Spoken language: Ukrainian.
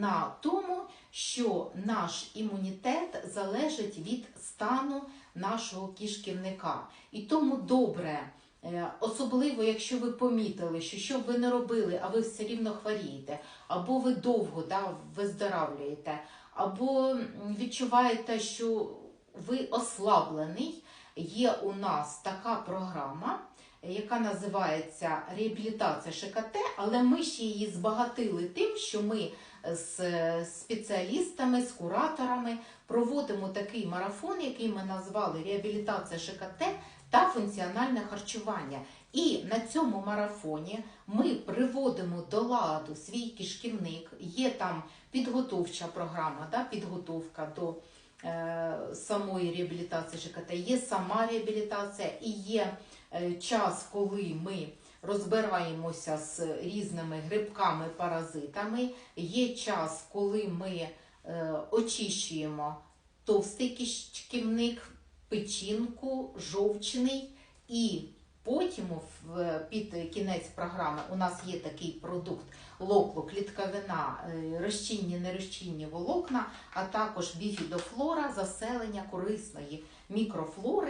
на тому, що наш імунітет залежить від стану нашого кишківника. І тому добре, е, особливо якщо ви помітили, що що б ви не робили, а ви все рівно хворієте, або ви довго да, виздоравлюєте, або відчуваєте, що ви ослаблений, є у нас така програма, яка називається реабілітація ШКТ, але ми ще її збагатили тим, що ми з спеціалістами, з кураторами проводимо такий марафон, який ми назвали реабілітація ШКТ та функціональне харчування. І на цьому марафоні ми приводимо до ладу свій кишківник. Є там підготовча програма, да, підготовка до е, самої реабілітації ЖКТ, є сама реабілітація і є е, час, коли ми розбираємося з різними грибками, паразитами. Є час, коли ми е, очищуємо товстий кишківник, печінку, жовчний і Потім під кінець програми у нас є такий продукт локло, клітковина, е, розчинні, нерозчинні волокна, а також біфідофлора, заселення корисної мікрофлори.